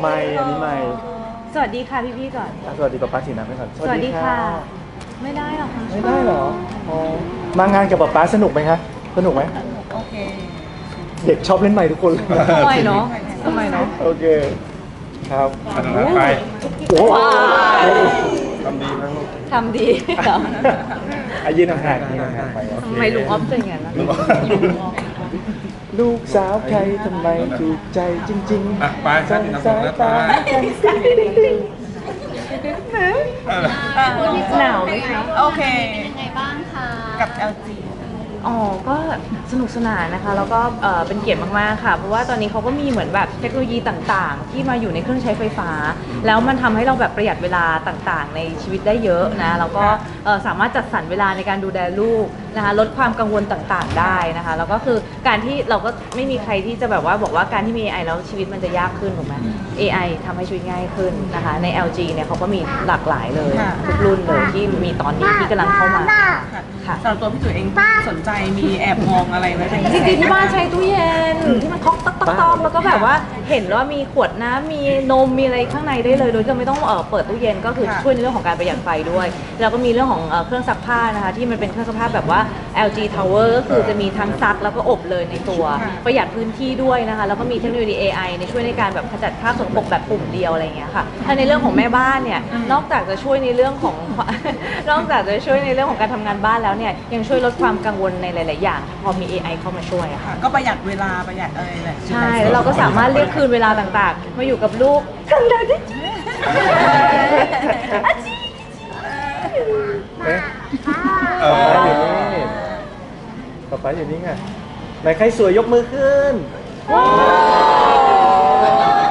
ไม่อันนี้ไม่สวัสดีค่ะพี่ๆก่อน อะสวัสดีป๊าป๊าสีน้ำไปก่อนสวัสดีค่ะ ไม่ได้หรอกค่ะไม่ได้เหรออ๋อมางานกับป๊าป๊าสนุกไหมคะสนุกไหมโอเคเด็กชอบเล่นไม้ทุกคนเลยทำไมเนาะทำไมเนาะโอเคครับอันนั้นไปโอ้โหทำดีทั้งลูกทำดีเหรออายืนห่างๆยืนห่างๆไปโอเค ทำไมลุงออฟเป็นอย่างนั้นล่ะลู กสาวใครทำไมถูกใจจริงอะไปๆครับน้ำตาลน้ำตาลกันหนาวไหมคะ โอเค เป็นยังไงบ้างคะกับ LG อ๋อ ก็สนุกสนานนะคะ แล้วก็เอ่อเป็นเกียรติมาก ๆ ค่ะ เพราะว่าตอนนี้เขาก็มีเหมือนแบบเทคโนโลยีต่างๆ ที่มาอยู่ในเครื่องใช้ไฟฟ้า แล้วมันทำให้เราแบบประหยัดเวลาต่างๆ ในชีวิตได้เยอะนะ แล้วก็เอ่อสามารถจัดสรรเวลาในการดูแลลูก นะคะลดความกังวลต่างๆได้นะคะ แล้วก็คือการที่เราก็ไม่มีใครที่จะแบบว่าบอกว่าการที่มี AI แล้วชีวิตมันจะยากขึ้นถูกไหม AI ทำให้ชีวิตง่ายขึ้นนะคะ ใน LG เนี่ยเขาก็มีหลากหลายเลย ค่ะ ทุกรุ่นเลยที่มีตอนนี้ที่กำลังเข้ามาค่ะค่ะสำหรับตัวพี่จุ๋ยเองสนใจมีแอบมองอะไรไว้เป็นจริงๆที่บ้านใช้ตู้เย็นที่มันเคาะต๊อกต๊อกต๊อกแล้วก็แบบว่าเห็นว่ามีขวดน้ำมีนมมีอะไรข้างในได้เลย โดยที่เราไม่ต้องเอ่อเปิดตู้เย็นก็คือช่วยในเรื่องของการประหยัดไฟด้วย แล้วก็มีเรื่องของเอ่อเครื่องซักผ้านะคะที่มันเป็นเครื่องซักผ้าแบบว่า LG Tower ก็คือจะมีทั้งซักแล้วก็อบเลยในตัว ประหยัดพื้นที่ด้วยนะคะ แล้วก็มีเทคโนโลยี AI ในช่วยในการแบบขจัดคราบสกปรกแบบปุ่มเดียวอะไรอย่างเงี้ยค่ะถ้าในเรื่องของแม่บ้านเนี่ย นอกจากจะช่วยในเรื่องของ นอกจากจะช่วยในเรื่องของการทำงานบ้านแล้วเนี่ย ยังช่วยลดความกังวลในหลาย ๆ อย่าง พอมี AI เข้ามาช่วยอะค่ะ ค่ะก็ประหยัดเวลาประหยัดอะไรแหละใช่ แล้วเราก็สามารถเรียกคืนเวลาต่าง ๆ มาอยู่กับลูกทำได้จริงเอ๊ะเอป๊าอป๊าอยู่นี่ ป๊าป๊าอยู่นี่ไงไหนใครสวยยกมือขึ้น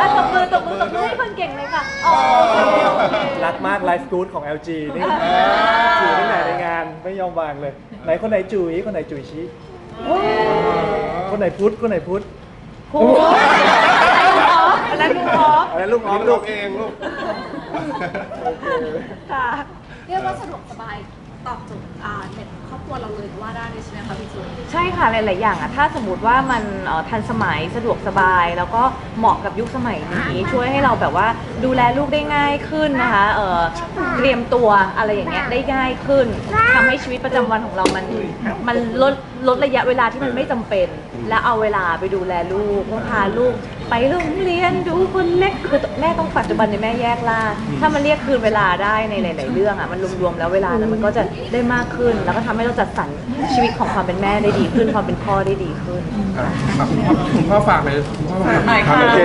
อะตบมือตบมือตบมือให้คนเก่งเลยค่ะอ๋อโอเคโอเครักมากไลฟ์กู๊ดของ LG นี่จุ๋ยที่ไหนในงานไม่ยอมวางเลย ไหนคนไหนจุ๋ยคนไหนจุ๋ยชี้คนไหนพุทธคนไหนพุทธครูอะไรลุงออฟอะไรลูกออฟลูลูกกเองลูก ค่ะ เรียกว่าสะดวกสบายตอบโจทย์อ่าเน็ตค รอบครัวเราเลยก็ว่าได้เลยใช่ไหมคะพี่จุ๊ยใช่ค่ะหลาย ๆ อย่างอะถ้าสมมติว่ามันเอ่อทันสมัยสะดวกสบาย แล้วก็เหมาะกับยุคสมัยนี้ช่วยให้เราแบบว่าดูแลลูกได้ง่ายขึ้นนะคะเอ่อเตรียมตัวอะไรอย่างเงี้ยได้ง่ายขึ้นทำให้ชีวิตประจำวันของเรามันมันลดลดระยะเวลาที่มันไม่จำเป็น และเอาเวลาไปดูแลลูกพาลูก ไปโรงเรียนดูคนเล็กคือแม่ต้องปัจจุบันในยแม่แยกล่างถ้ามันเรียกคืนเวลาได้ในหลาย ๆ เรื่องอะมันรวม ๆ แล้วเวลานั้นมันก็จะได้มากขึ้น แล้วก็ทำให้เราจัดสรรชีวิตของความเป็นแม่ได้ดีขึ้นความเป็นพ่อได้ดีขึ้น อะคุณพ่อคุณพ่อฝากเลยคุณพ่อฝากหน่อยค่ะ โอเค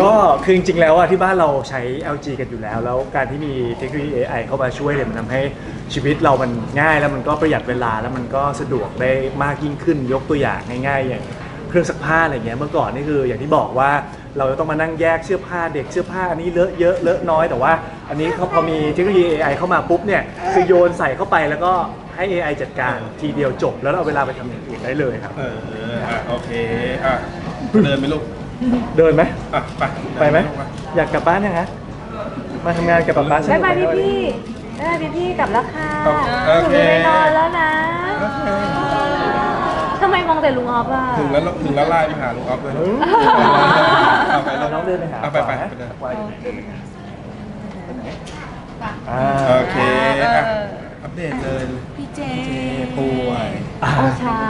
ก็คือจริงๆ แล้วอะที่บ้านเราใช้ LG กันอยู่แล้ว แล้วการที่มีเทคโนโลยี AI เข้ามาช่วยเนี่ยมันทำให้ชีวิตเรามันง่าย แล้วมันก็ประหยัดเวลาแล้วมันก็สะดวกได้มากยิ่งขึ้นยกตัวอย่างง่ายๆอย่าง เครื่องซักผ้าอะไรเงี้ยเมื่อก่อนนี่คืออย่างที่บอกว่าเราจะต้องมานั่งแยกเสื้อผ้าเด็กเสื้อผ้าอันนี้เลอะเยอะเลอะน้อยแต่ว่า อันนี้เขาพอมีเทคโนโลยี AI เข้ามาปุ๊บเนี่ยคือโยนใส่เข้าไปแล้วก็ให้ AI จัดการทีเดียวจบ แล้วเราเอาเวลาไปทำอย่างอื่นได้เลยครับ เอออะโอเคอะเดินไหมลูกเดินไหมอะไปไปไหมลูกอยากกลับบ้านยังฮะมาทำงานกับป๊าป๊าสนุบ๊ายกไหมบายพี่วันนี้พี่บ๊ายบายพี่พี่ๆกลับแล้วค่ะโอหนูเคจะไปนอนแล้วนะ โอเคทำ ไมมองแต่ลุงออฟอะ ถึงแล้วถึงแล้วไล่มาหาลุงออฟเลยอืมเอาไปเราน้องเดินไปหาเอาไปไปก่อนนะไปเดินอ่าโอเคอะอัปเดตเลยพี่เจป่วยอ่าโอ้ใช่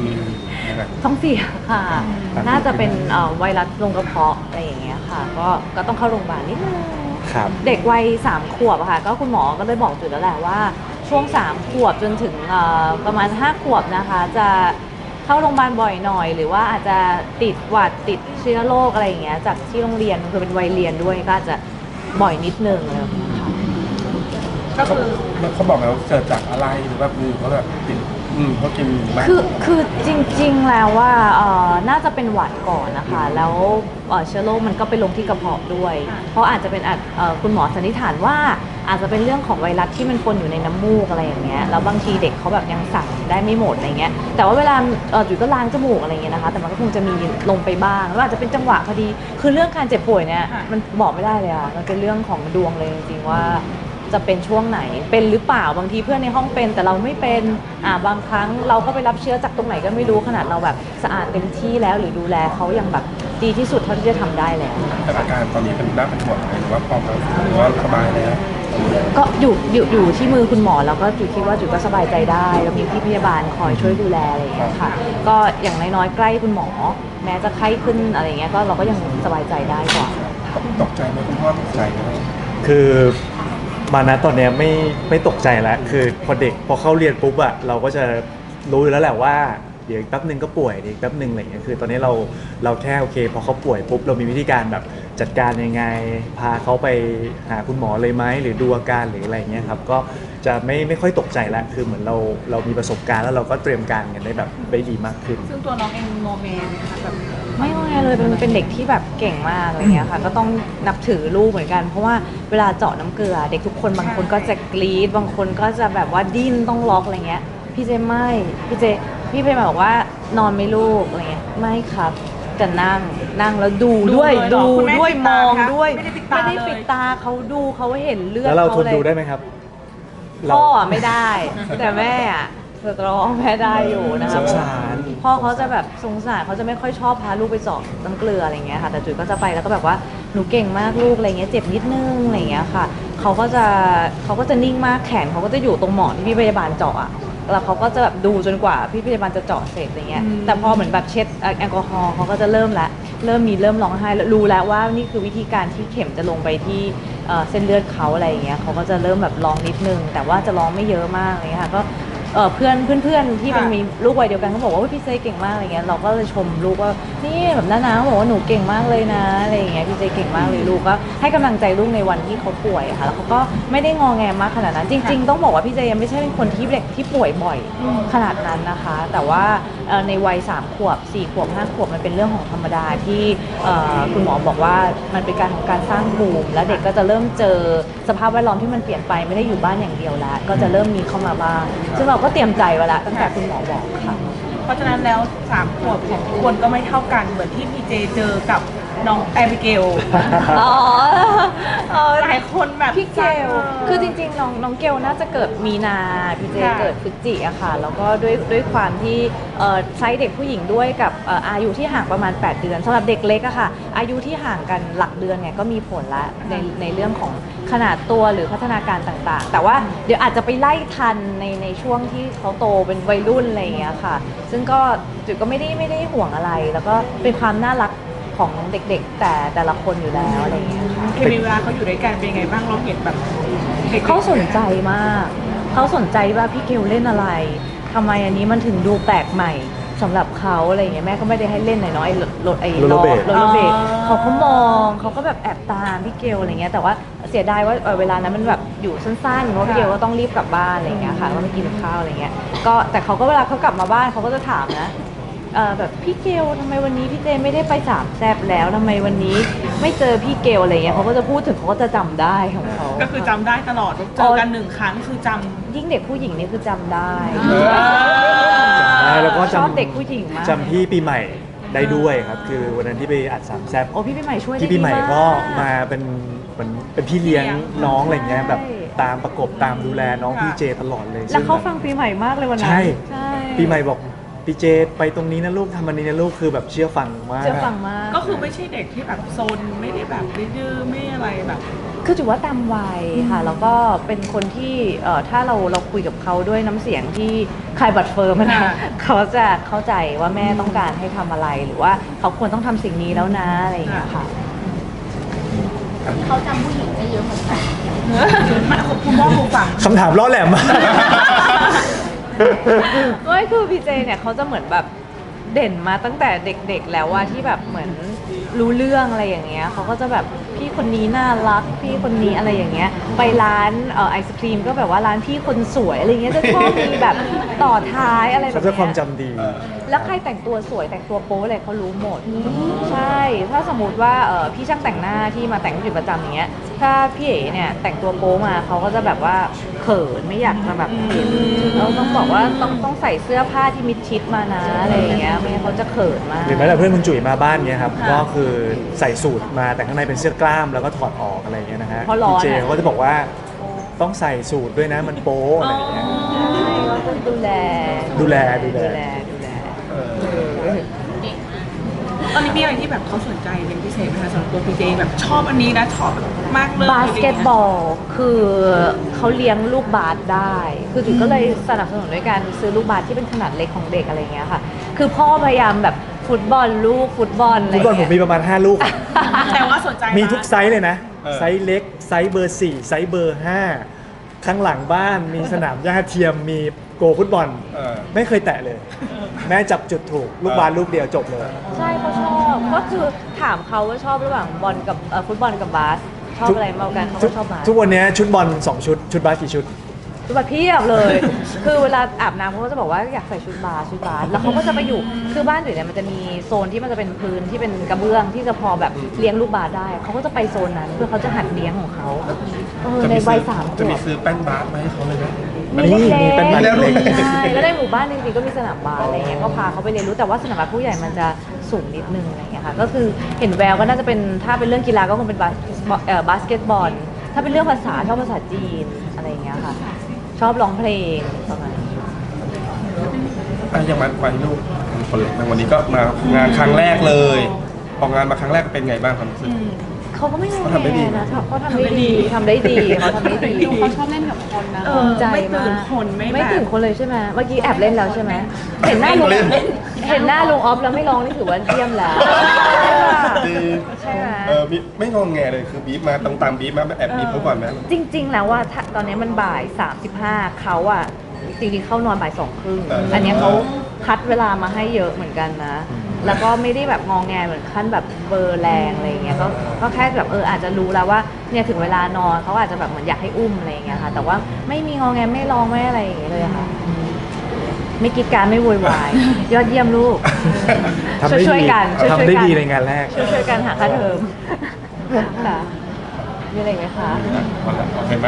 อืมนะครับท้องเสียค่ะครับน่าจะเป็นเอ่อไวรัสลงกระเพาะอะไรอย่างเงี้ยค่ะ ก็ก็ต้องเข้าโรงพยาบาลนิดนึงครับ เด็กวัยสามขวบอะค่ะ ก็คุณหมอก็เลยบอกจุดแล้วแหละว่า ช่วงสามขวบจนถึงเอ่อประมาณห้าขวบนะคะ จะเข้าโรงพยาบาลบ่อยหน่อย หรือว่าอาจจะติดหวัดติดเชื้อโรคอะไรอย่างเงี้ยจากที่โรงเรียนคือเป็นวัยเรียนด้วยก็อาจจะบ่อยนิดนึงอะไรแบบเนี้ยค่ะก็คือเขาบอกแล้วเกิดจากอะไรหรือว่ามือเขาแบบติดอืมเขากินมากคือคือจริง ๆ แล้วว่าเอ่อน่าจะเป็นหวัดก่อนนะคะ แล้วเอ่อเชื้อโรคมันก็ไปลงที่กระเพาะด้วย เพราะอาจจะเป็นอาจเอ่อคุณหมอสันนิษฐานว่า อาจจะเป็นเรื่องของไวรัสที่มันปนอยู่ในน้ำมูกอะไรอย่างเงี้ยแล้วบางทีเด็กเขาแบบยังสั่งได้ไม่หมดอะไรเงี้ยแต่ว่าเวลาเอ่อจุ๋ยก็ล้างจมูกอะไรเงี้ยนะคะ แต่มันก็คงจะมีลงไปบ้างแล้วอาจจะเป็นจังหวะพอดี คือเรื่องการเจ็บป่วยเนี่ยมันบอกไม่ได้เลยอะมันเป็นเรื่องของดวงเลยจริงๆว่าจะเป็นช่วงไหนเป็นหรือเปล่าบางทีเพื่อนในห้องเป็น แต่เราไม่เป็นอ่าบางครั้งเราก็ไปรับเชื้อจากตรงไหนก็ไม่รู้ขนาดเราแบบสะอาดเต็มที่แล้วหรือดูแลเขายังแบบดีที่สุดเท่าที่จะทำได้แล้วแต่อาการตอนนี้เป็นน่าเป็นห่วงไหมหรือว่าพอมาหรือว่าสบายแล้ว ก็อยู่อยู่อยู่ที่มือคุณหมอแล้วก็จุ๋ยคิดว่าจุ๋ยก็สบายใจได้แล้วมีพี่พยาบาลคอยช่วยดูแลอะไรอย่างเงี้ยค่ะ ก็อย่างน้อยๆใกล้คุณหมอ แม้จะไข้ขึ้นอะไรอย่างเงี้ยก็เราก็ยังสบายใจได้กว่าตกใจไหมคุณพ่อตกใจไหมคือมานะตอนเนี้ยไม่ไม่ตกใจแล้วคือพอเด็กพอเข้าเรียนปุ๊บอะเราก็จะรู้อยู่แล้วแหละว่า เดี๋ยวอีกแป๊บหนึ่งก็ป่วยเดี๋ยวอีกแป๊บหนึ่งอะไรอย่างเงี้ยคือ ตอนนี้เราเราแค่โอเคพอเขาป่วยปุ๊บเรามีวิธีการแบบจัดการยังไง พาเขาไปหาคุณหมอเลยไหมหรือดูอาการหรืออะไรเงี้ยครับก็จะไม่ไม่ค่อยตกใจแล้วคือเหมือนเราเรามีประสบการณ์แล้วเราก็เตรียมการกันได้แบบได้ดีมากขึ้น ซึ่งตัวน้องเองโมเมนต์นะคะแบบไม่ว่าไงเลยเป็นเป็นเด็กที่แบบเก่งมากอะไรเงี้ยค่ะ ก็ต้องนับถือลูกเหมือนกัน เพราะว่าเวลาเจาะน้ำเกลือ เด็กทุกคนบางคนก็จะกรี๊ดบางคนก็จะแบบว่าดิ้นต้องล็อกอะไรเงี้ย พี่เจไม่พี่เจ พี่เพย์บอกว่านอนไม่ลูกอะไรเงี้ยไม่ครับจะนั่งนั่งแล้วดูด้วยดูดูเลยเหรอคุณแม่ด้วยปิดมตาองคะด้วยไม่ได้ปิดตาไม่ได้เลย ปิดตาเขาดูเขาเห็นเลือดแล้วเราทขนลยดูได้ไหมครับพ่ออะไม่ได้ แต่แม่อะสตรองแม่ได้อยู่นะสคะงสาร พ่อเขาจะแบบสงสารเขาจะไม่ค่อยชอบพาลูกไปเจาะน้ำเกลืออะไรเงี้ยค่ะ แต่จุ๋ยก็จะไปแล้วก็แบบว่าหนูเก่งมากลูกอะไรเงี้ยเจ็บนิดนึงอะไรเงี้ยค่ะเขาก็จะเขาก็จะนิ่งมากแขนเขาก็จะอยู่ตรงหมอนที่พี่พยาบาลเจาะอะ แล้วเขาก็จะแบบดูจนกว่าพี่พยาบาลจะเจาะเสร็จอะไรเงี้ยอืมแต่พอเหมือนแบบเช็ดแอลกอฮอล์เขาก็จะเริ่มละเริ่มมีเริ่มร้องไห้แล้วรู้แล้วว่านี่คือวิธีการที่เข็มจะลงไปที่เอ่อเส้นเลือดเขาอะไรอย่างเงี้ยเขาก็จะเริ่มแบบร้องนิดนึง แต่ว่าจะร้องไม่เยอะมากอะไรเลยค่ะก็ เอ่อเพื่อนเพื่อนเพื่อนที่เป็นค่ะมีลูกวัยเดียวกันเขาบอกว่าอุ๊ยพี่เจเก่งมากอะไรเงี้ยเราก็เลยชมลูกว่านี่แบบน้านาบอกว่าหนูเก่งมากเลยนะอะไรอย่างเงี้ยพี่เจเก่งมากเลยลูกก็ให้กำลังใจลูกในวันที่เขาป่วยอะค่ะแล้วเขาก็ไม่ได้งอแงมากขนาดนั้น จริง ๆ ต้องบอกว่าพี่เจยังไม่ใช่เป็นคนที่เด็กที่ป่วยบ่อยขนาดนั้นนะคะ แต่ว่าเอ่อในวัย3ขวบ4ขวบ5ขวบมันเป็นเรื่องของธรรมดาที่เอ่อคุณหมอบอกว่ามันเป็นการของการสร้างภูมิและเด็กก็จะเริ่มเจอสภาพแวดล้อมที่มันเปลี่ยนไปไม่ได้อยู่บ้านอย่างเดียวแล้วก็จะเริ่มมีเข้ามาบ้างซึ่งเราก็เตรียมใจไว้แล้วตั้งแต่คุณหมอบอกค่ะ เพราะฉะนั้นแล้วสามขวบของทุกคนก็ไม่เท่ากันเหมือนที่พีเจเจอกับ น้องแอบิเกลอ๋อเออหลายคนแบบพี่เกล คือจริงๆ น้องน้องเกลน่าจะเกิดมีนา พี่เจค่ะเกิดพฤศจิอะค่ะ แล้วก็ด้วยด้วยความที่เอ่อไซส์เด็กผู้หญิงด้วยกับเอ่ออายุที่ห่างประมาณ 8 เดือนสำหรับเด็กเล็กอะค่ะ อายุที่ห่างกันหลักเดือนเนี่ยก็มีผลละในในเรื่องของขนาดตัวหรือพัฒนาการต่างๆ แต่ว่าเดี๋ยวอาจจะไปไล่ทันในในช่วงที่เขาโตเป็นวัยรุ่นอะไรอย่างเงี้ยค่ะ ซึ่งก็จุ๋ยก็ไม่ได้ไม่ได้ห่วงอะไร แล้วก็เป็นความน่ารัก ของเด็กๆ แต่แต่ละคนอยู่แล้วอะไรอย่างเงี้ยค่ะเคมีเวลาเขาอยู่ด้วยกันเป็นยังไงบ้างเราเห็นแบบด็กๆเขาสนใจมาก เขาสนใจว่าพี่เกลเล่นอะไรทำไมอันนี้มันถึงดูแปลกใหม่สำหรับเขาอะไรอย่างเงี้ยแม่ก็ไม่ได้ให้เล่นหน่อยเนาะไอ้รถรถไอ้โรลเลอร์เบลโรลเลอร์เบลอ๋อเขาก็มองเขาก็แบบแอบตามพี่เกลอะไรเงี้ยแต่ว่าเสียดายว่าเอ่อเวลานั้นมันแบบอยู่สั้นๆเพราะพี่เกลก็ต้องรีบกลับบ้านอะไรเงี้ยค่ะแล้วก็ไปกินข้าวอะไรเงี้ยก็แต่เขาก็เวลาเขากลับมาบ้านเขาก็จะถามนะ เอ่อแบบพี่เกลทำไมวันนี้พี่เจไม่ได้ไปสามแซบแล้วทำไมวันนี้ไม่เจอพี่เกลอะไรเงี้ยเขาก็จะพูดถึงเขาก็จะจำได้ของเขา ก็คือจำได้ตลอดเจอกันหนึ่งครั้งคือจำ ยิ่งเด็กผู้หญิงนี่คือจำได้ใช่แล้วก็ชอบจำเด็กผู้หญิงมากจำพี่ปีใหม่ได้ด้วยครับ คือวันนั้นที่ไปอัดสามแซบโอ้พี่ปีใหม่ช่วยได้พี่ปีใหม่ดีก็ากมาเป็นเหมือนเป็นพี่เลี้ยงพี่เลี้ยงน้องอะไรเงี้ยแบบใช่ ตามประกบตามดูแลน้องค่ะพี่เจตลอดเลยแล้วเขาซึ่ฟังปีใหม่มากเลยวันนั้นใช่ใช่ปีใหม่บอก พี่เจไปตรงนี้นะลูกทำอันนี้นะลูกคือแบบเชื่อฟังมาก เชื่อฟังมากก็คือไม่ใช่เด็กที่แบบโซนไม่ได้แบบดื้อๆไม่อะไรแบบ คือถือว่าตามวัยค่ะ แล้วก็เป็นคนที่เอ่อถ้าเราเราคุยกับเขาด้วยน้ำเสียงที่คลายบัตรเฟิร์มนะ ค่ะ เขาจะเข้าใจว่าแม่ต้องการให้ทำอะไรหรือว่าเขาควรต้องทำสิ่งนี้แล้วนะอะไรอย่างเงี้ยค่ะ เขาจำผู้หญิงได้เยอะเหมือนกันมาคุณพ่อคุณฝัง คำถามล่อแหลมมาก ไม่คือพีเจเนี่ยเขาจะเหมือนแบบเด่นมาตั้งแต่เด็กๆแล้วว่าที่แบบเหมือนรู้เรื่องอะไรอย่างเงี้ยเขาก็จะแบบพี่คนนี้น่ารักพี่คนนี้อะไรอย่างเงี้ย ไปร้านเอ่อไอศครีมก็แบบว่าร้านพี่คนสวยอะไรเงี้ยจะชอบมีแบบต่อท้ายอะไรแบบเขาเนี้จะความยจำดี แล้วใครแต่งตัวสวยแต่งตัวโป๊อะไรเขารู้หมด ใช่ ถ้าสมมติว่าเอ่อพี่ช่างแต่งหน้าที่มาแต่งอยู่ประจำอย่างเงี้ย ถ้าพี่เอ๋เนี่ยแต่งตัวโป๊มาเขาก็จะแบบว่าเขินไม่อยากจะแบบเห็นเราต้องบอกว่าต้องต้องใส่เสื้อผ้าที่มิดชิดมานะอะไรอย่างเงี้ยไม่งั้นเขาจะเขินมากหรือแม้แต่เพื่อนคุณจุ๋ยมาบ้านเนี้ยครับค่ะก็คือใส่สูทมาแต่ข้างในเป็นเสื้อกล้ามแล้วก็ถอดออกอะไรเงี้ยนะฮะเพราะร้อนดีเจอะเขาก็จะบอกว่าต้องใส่สูตรด้วยนะมันโป๊อะไรอย่างเงี้ย ใช่ก็ต้องดูแลดูแลดูแล ดูแลดูแล เออ ตอนนี้มีอะไรที่แบบเขาสนใจเป็นพิเศษไหมคะสำหรับตัวพีเจแบบชอบอันนี้นะชอบแบบมากเลยบาสเกตบอลคือเขาเลี้ยงลูกบาสได้ คือจุ๋ยก็เลยสนับสนุนด้วยการซื้อลูกบาสที่เป็นขนาดเล็กของเด็กอะไรอย่างเงี้ยค่ะ คือพ่อพยายามแบบฟุตบอลลูกฟุตบอลอะไรฟุตบอลผมมีประมาณ 5 ลูก แต่ว่าสนใจมีทุกไซส์เลยนะเออไซส์เล็ก ไซส์เบอร์ 4 ไซส์เบอร์ 5 ข้างหลังบ้านมีสนามหญ้าเทียมมีโกฟุตบอล เออ ไม่เคยแตะเลย แม่จับจุดถูก ลูกบาสลูกเดียวจบเลย ใช่เขาชอบก็คือถามเขาว่าชอบระหว่างบอลกับเอ่อฟุตบอลกับบาสชอบอะไรมากกว่ากันเขาทุก็กชอบบาสทุกวันนี้ชุดบอล2ชุด ชุดบาสกี่ชุดชุดบาสเพียบเลย คือเวลาอาบน้ำเขาก็จะบอกว่าอยากใส่ชุดบาสชุดบาสแล้วเขาก็จะไปอยู่คือบ้านอยู่เนี่ยมันจะมีโซนที่มันจะเป็นพื้นที่เป็นกระเบื้องที่จะพอแบบเลี้ยงลูกบาสได้เขาก็จะไปโซนนั้นเพื่อเขาจะหัดเลี้ยงของเขาเออจะในมีวัซื้ยอสามขจะวมีบซื้อแป้นบาสมาให้เขาเลยไหม มีเล็กมีเป็นๆบาสเล็กใช่แล้วในหมู่บ้านจริงๆก็มีสนามบาสอะไรเงี้ยก็พาเขาไปเรียนรู้แต่ว่าสนามบาสผู้ใหญ่มันจะสูงนิดนึงอะไรเงี้ยค่ะก็คือเห็นแววก็น่าจะเป็นถ้าเป็นเรื่องกีฬาก็คงเป็นบาสเอ่อบาสเกตบอล ถ้าเป็นเรื่องภาษาชอบภาษาจีนอะไรเงี้ยค่ะชอบร้องเพลงประมาณนี้ อะยังมาวันลูกคนเล็กนะวันนี้ก็มางานครั้งแรกเลยออกงานมาครั้งแรกเป็นไงบ้างความรู้สึก เขาก็ไม่งอเขาทำได้แงดีนะเขาทำได้ดีทำได้ดีเขาทำได้ดีเขาชอบเล่นกับคนนะภูมิใจไม่มาตื่นกคนไม่ไม่แบบตื่นคนเลยใช่ไหมเมื่อกี้แอบเล่นแล้วใช่ไหมเห็นหน้าลุงเล่นเห็นหน้าลุงออฟแล้วไม่ร้องนี่ถือว่าเยี่ยมแล้วดีใช่ไหมเออมีไม่งองแงเลยคือบีบมาตรงตามบีบมาแอบบีบเขาก่อนไหมจริง ๆ แล้วว่าถ้าตอนนี้มันบ่าย35เขาอะจริงๆเข้านอนบ่ายสองครึ่งเอออัอันเนี้ยเขาคัดเวลามาให้เยอะเหมือนกันนะ แล้วก็ไม่ได้แบบงองแงเหมือนขั้นแบบเบอร์แรงอะไรอย่างเงี้ยก็ก็แค่แบบเอออาจจะรู้แล้วว่าเนี่ยถึงเวลานอนเขาอาจจะแบบเหมือนอยากให้อุ้มอะไรอย่างเงี้ยค่ะ แต่ว่าไม่มีงองแงไม่ร้องไม่อะไรอย่างเงี้ยเลยค่ะ ไม่กิดการไม่โวยวาย ยอดเยี่ยมลูกทำได้ช่วยดีๆกันช่วยๆทำได้กันดีในงานแรกช่วยช่วยๆกันหาค่าเทอมค่ะมีอะไรอีกไหมคะพอแล้วโอเคไหม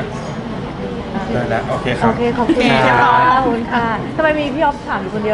ได้แล้วโอเคครัโอบ เคขอบคุณครัค่ะบขอบคุณค่ะทำไมมีพี่ออฟถามอยู่คนเดียว